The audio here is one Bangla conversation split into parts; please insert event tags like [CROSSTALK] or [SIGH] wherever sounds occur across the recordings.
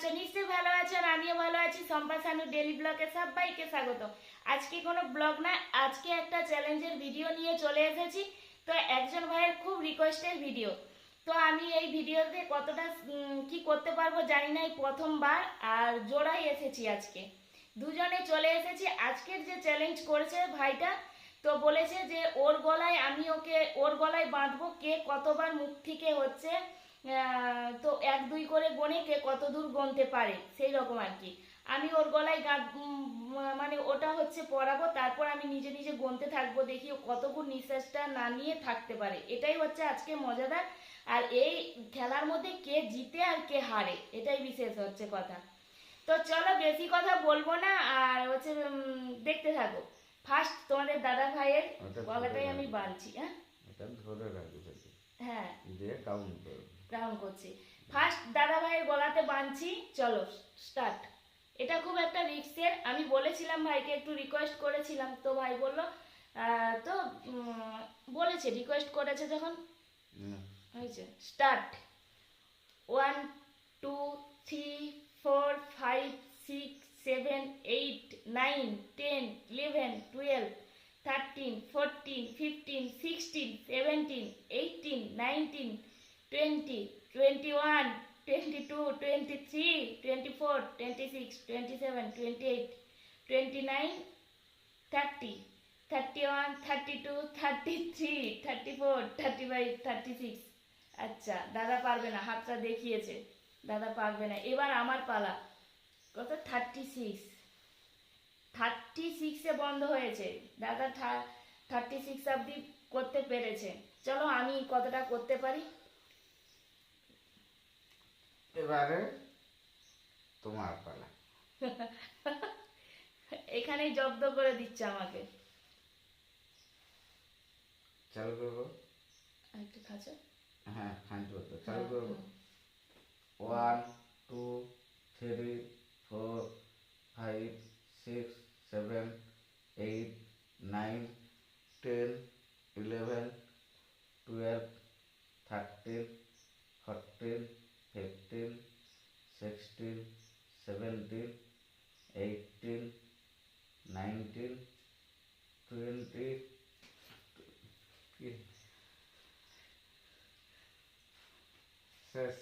আছো? নিশ্চয়ই ভালো আছো আর আমিও ভালো আছি। সম্পা সানু ডেলি ব্লগে সবাইকে স্বাগত। আজকে কোনো ব্লগ না, আজকে একটা চ্যালেঞ্জের ভিডিও নিয়ে চলে এসেছি। তো একজন ভাইয়ের খুব রিকোয়েস্টের ভিডিও। তো আমি এই ভিডিওতে কতটা কি করতে পারব জানি না প্রথমবার আর জোড়াই এসেছি আজকে। দুজনে চলে এসেছি। আজকের যে চ্যালেঞ্জ করেছে ভাইটা, তো বলেছে যে ওর গলায় আমি ওকে, ওর গলায় বাঁধবো কে কতবার মুখ থেকে হচ্ছে। তো এক দুই করে গনে কে কত দূর গনতে পারে? সেই রকম আর কি। আমি ওর গলায় উম, মানে ওটা হচ্ছে পরাবো তারপর আমি নিজে নিজে গনতে থাকব দেখি কতক্ষণ নিঃশ্বাসটা না নিয়ে থাকতে পারে। এটাই হচ্ছে আজকে মজাদার। আর এই খেলার মধ্যে কে জিতে আর কে হারে এটাই বিশেষ হচ্ছে কথা। তো চলো বেশি কথা বলব না আর হচ্ছে দেখতে থাকো। ফার্স্ট তোমাদের দাদা ভাইয়ের গলাটাই আমি বাঁধছি হ্যাঁ? ধরে রাখবে হ্যাঁ। দিয়ে কাউন্ট করবে রাউন্ড করছি। ফার্স্ট দাদা ভাইয়ের গলাতে বাঁধছি। চলো স্টার্ট এটা খুব একটা রিক্সের আমি বলেছিলাম ভাইকে একটু রিকোয়েস্ট করেছিলাম। তো ভাই বলল তো বলেছে রিকোয়েস্ট করেছে যখন। হয়েছে start one two three four five six seven eight nine ten eleven twelve thirteen fourteen fifteen sixteen seventeen eighteen nineteen twenty twenty one twenty two twenty three twenty four twenty six twenty seven twenty eight twenty nine thirty thirty one thirty two thirty three thirty four thirty five thirty six আচ্ছা দাদা পারবে না, হাতটা দেখিয়েছে। দাদা পারবে না। এবার আমার পালা। কত? থার্টি সিক্স থার্টি সিক্সে বন্ধ হয়েছে। দাদা থার্টি সিক্স অবধি করতে পেরেছে। চলো আমি কতটা করতে পারি? এবারে তোমার পালা। [LAUGHS] এখানেই জব্দ করে দিচ্ছে আমাকে। চালু করব? একটু খাঁচো। হ্যাঁ খাঁচবো তো চালু করব। One two three four five six seven eight nine ten eleven twelve thirteen fourteen fifteen sixteen seventeen eighteen nineteen twenty শেষ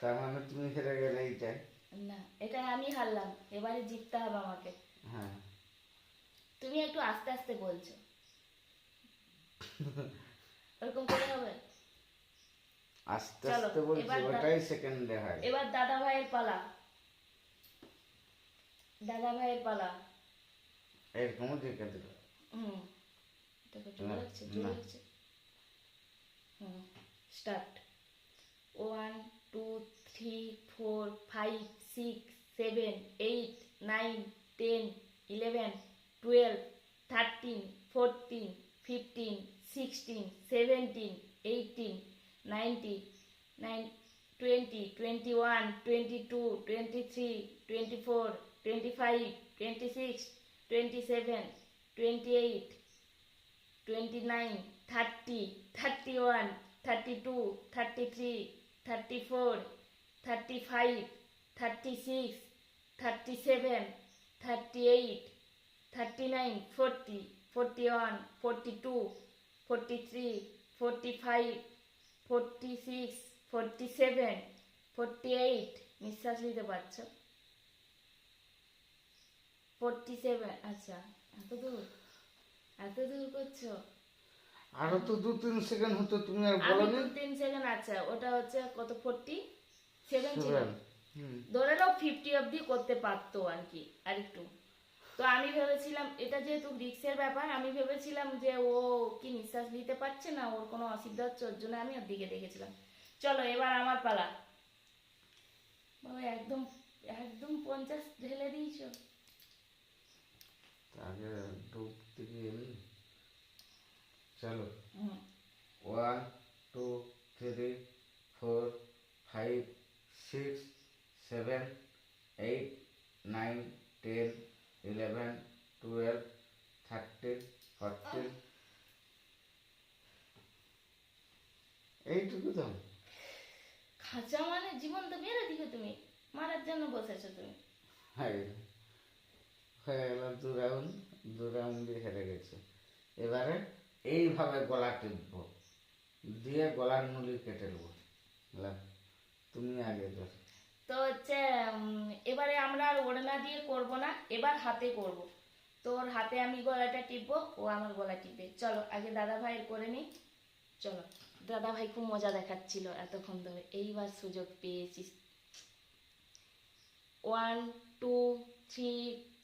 তার মানে তুমি হেরে গেলে এইটাই? না এটা আমি হারলাম এবারে জিততে হবে আমাকে। হ্যাঁ। তুমি একটু আস্তে আস্তে বলছো। [LAUGHS] ওরকম করে হবে? আস্তে চলো, আস্তে বলছি ওটাই সেকেন্ডে হয়। এবার দাদা ভাইয়ের পালা। দাদা ভাইয়ের পালা এরকমও দেখে দিল? হুম। দেখো জোরে যাচ্ছে লাগছে জোরে না। লাগছে হুম start one two three four five six seven eight nine ten eleven twelve thirteen fourteen fifteen sixteen seventeen eighteen ninety nine twenty twenty one twenty two twenty three twenty four twenty five twenty six twenty seven twenty eight twenty nine thirty thirty one thirty two thirty three thirty four thirty five thirty six thirty seven thirty eight thirty nine forty forty one forty two forty three forty five forty six forty seven forty eight নিঃশ্বাস নিতে পারছ? ফোরটি সেভেন আচ্ছা। এত দূর এত দূর করছ? আরও তো দু তিন সেকেন্ড হতো তুমি আর আমি বলনি। দু তিন সেকেন্ড আচ্ছা ওটা হচ্ছে কত ফোরটি সেভেন ছিল? ধরে নাও ফিফটি অবধি করতে পারতো আর কি আর একটু তো আমি ভেবেছিলাম এটা যেহেতু রিক্সের ব্যাপার আমি ভেবেছিলাম যে ও কি নিঃশ্বাস নিতে পারছে না ওর কোনো অসুবিধা হচ্ছে ওর জন্য আমি ওর দিকে দেখেছিলাম। চলো এবার আমার পালা। বাবা একদম একদম পঞ্চাশ ঢেলে দিয়েছ। আগে ডুব থেকে এলি চলো। One two three four five six seven eight nine ten eleven twelve thirteen fourteen এইটুকু তো খাঁচা মানে জীবন তো মেরে দিকে তুমি। মারার জন্য বসেছো তুমি। হয়ে হয়ে গেল দু রাউন্ড দু রাউন্ডে হেরে গেছে। এবারে এইভাবে গলা টিপবো। দিয়ে গলার নলি কেটে নেব? তুমি আগে ধর। তো হচ্ছে এবারে আমরা আর ওড়না দিয়ে করব না এবার হাতে করব। তোর হাতে আমি গলাটা টিপবো ও আমার গলা টিপবে। চলো আগে দাদা ভাইয়ের করে নিই। চলো। দাদা ভাই খুব মজা দেখাচ্ছিল এতক্ষণ ধরে। এইবার সুযোগ পেয়েছিস। One two three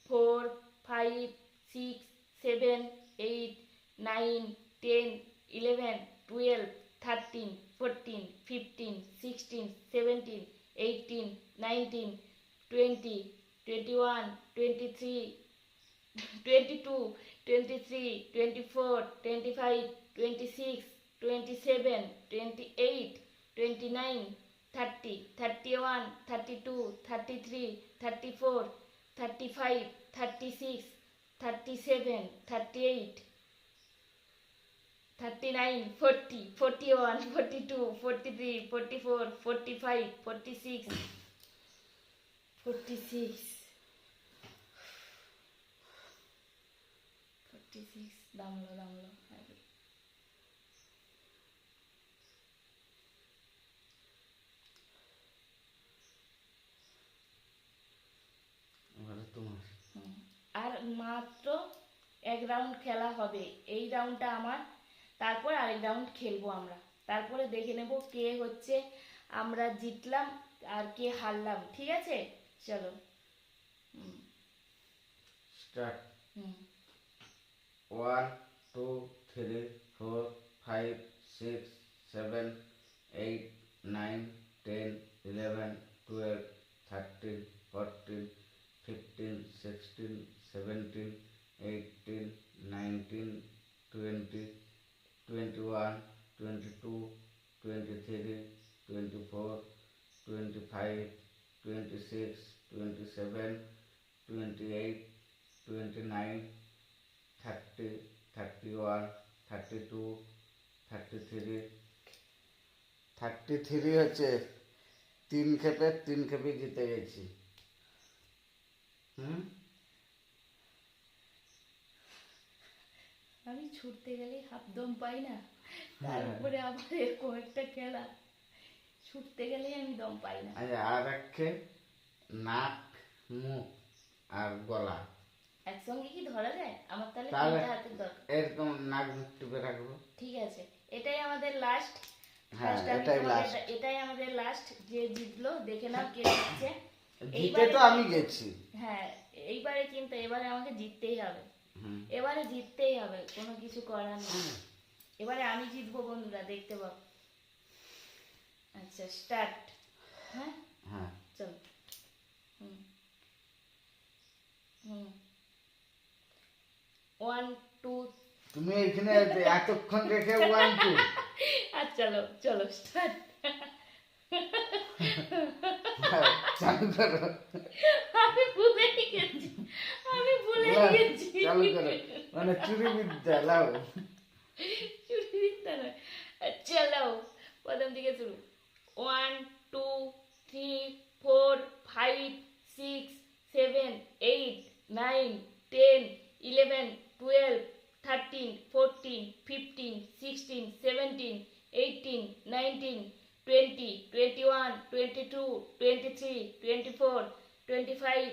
four, five, six, seven, eight, nine, ten, eleven, twelve, thirteen, fourteen, fifteen, sixteen, seventeen, eighteen, nineteen, twenty twenty one twenty three twenty two twenty three twenty four twenty five twenty six twenty seven twenty eight twenty nine thirty thirty one thirty two thirty three thirty four thirty five thirty six thirty seven thirty eight thirty nine forty forty one forty two forty three forty four forty five forty six forty six forty six দামলো দামলো এবারে তোমার। আর মাত্র এক রাউন্ড খেলা হবে। এই রাউন্ডটা আমার। তারপর আরেক রাউন্ড খেলব আমরা। তারপরে দেখে নেব কে হচ্ছে আমরা জিতলাম আর কে হারলাম। ঠিক আছে? চলো। Start one two three four five six seven 25, 26, 27, 28, 29, 30, 31, 32, 33, 33 হচ্ছে তিন খেপে তিন খেপে জিতে গেছি। হুম? আমি ছুটতে গেলে হাফ দম পাই না। হ্যাঁ। তারপরে আবার এরকম একটা খেলা। ছুটতে গেলেই আমি দম পাই না। আচ্ছা আর এক নাক মুখ আর গলা। একসঙ্গে কি ধরা যায়? আমার তাহলে তাহলে- তিনটা হাতের দরকার। এরকম নাক মুখ টিপে রাখব। ঠিক আছে এটাই আমাদের লাস্ট হ্যাঁ এটাই আমাদের লাস্ট যে জিতলো দেখে নাও কে জিতছে। জিতে তো আমি গেছি। হ্যাঁ এইবারে কিন্তু এবারে আমাকে জিততেই হবে। এবারে জিততেই হবে কোনো কিছু করার নেই। এবারে আমি জিতবো বন্ধুরা দেখতে পাবো আচ্ছা স্টার্ট হ্যাঁ? হ্যাঁ। চল। হুম। হুম। ওয়ান টু তুমি এখানে এতক্ষণ রেখে ওয়ান টু আর চলো চলো স্টার্ট [LAUGHS] চালু করো। আমি ভুলে গেছি আমি ভুলে গেছি। চালু করো। মানে চুরি বিদ্যা লাও চুরি দিতে নয় চলো প্রথম দিকে শুরু। One, two, three, four, five, six, seven, eight, nine, ten, eleven, twelve, thirteen, fourteen, fifteen, sixteen, seventeen eighteen nineteen, twenty twenty one, twenty two, twenty three, twenty four, twenty five,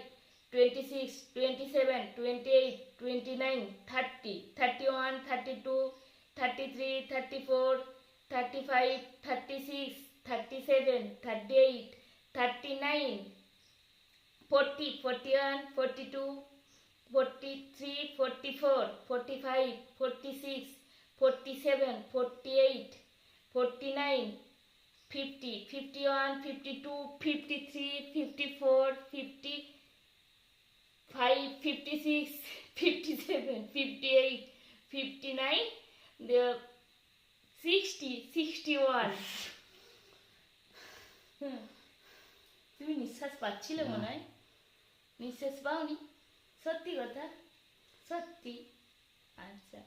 twenty six, twenty seven, twenty eight, twenty nine, thirty thirty one, thirty two, thirty three, thirty four, thirty five, thirty 37, 38, 39, 40, 41, 42, 43, 44, 45, 46, 47, 48, 49, 50, 51, 52, 53, 54, 55, 56, 57, 58, 59, the 60, 61. তুমি নিঃশ্বাস পাচ্ছিলে মনে হয়? নিঃশ্বাস পাওনি? সত্যি কথা? সত্যি? আচ্ছা।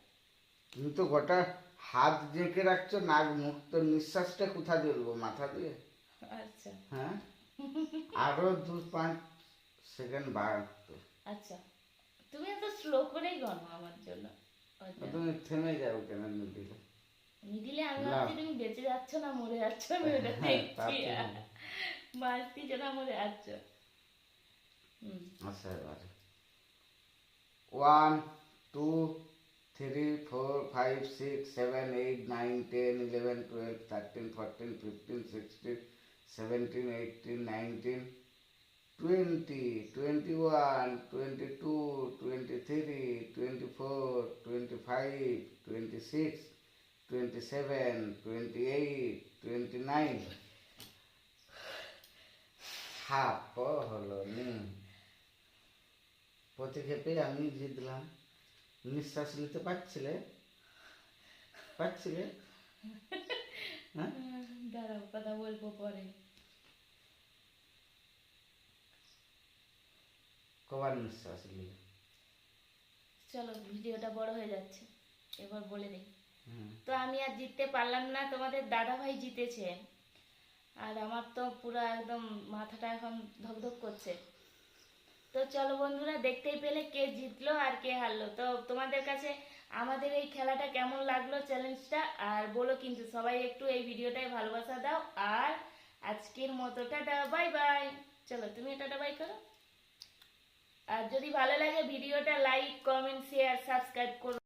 তুমি তো গোটা হাত ঢেকে রাখছো নাক মুখ তো নিঃশ্বাসটা কোথা দিয়ে মাথা দিয়ে? আচ্ছা। হ্যাঁ? আরও দু পাঁচ সেকেন্ড বাড়তো আচ্ছা। তুমি এত স্লো করেই গনো আমার জন্য। আচ্ছা। তুমি থেমে যাও কেন না। ভাবছি তুমি বেঁচে যাচ্ছ না মরে যাচ্ছ? আমি ওটা হ্যাঁ, তা দেখছি। তো হবে। বাঁচতি না মরে যাচ্ছ। হুম। আচ্ছা এবারে। One two three four five six seven eight nine ten eleven twelve thirteen fourteen fifteen sixteen seventeen eighteen nineteen twenty twenty one twenty two twenty three twenty four twenty five twenty six twenty seven twenty eight twenty nine half হলো নি প্রতি ক্ষেপে আমি জিতলাম নিঃশ্বাস নিতে পারছিলে? পারছিলে? হ্যাঁ? দাঁড়াও কথা বলব পরে। কবার নিঃশ্বাস নিলে চলো ভিডিওটা বড় হয়ে যাচ্ছে। এবার বলে দিই। হুম। তো আমি আর জিততে পারলাম না, তোমাদের দাদা ভাই জিতেছে। আর আমার তো পুরো একদম মাথাটা এখন ধকধক করছে। তো চলো বন্ধুরা, দেখতেই পেলে কে জিতলো আর কে হারলো। তো তোমাদের কাছে আমাদের এই খেলাটা কেমন লাগল চ্যালেঞ্জটা আর বলো কিন্তু সবাই একটু এই ভিডিওটায় ভালোবাসা দাও। আর আজকের মতো টাটা বাই বাই চলো, তুমি টাটা বাই করো। আর যদি ভালো লাগে ভিডিওটা লাইক কমেন্ট শেয়ার সাবস্ক্রাইব করো।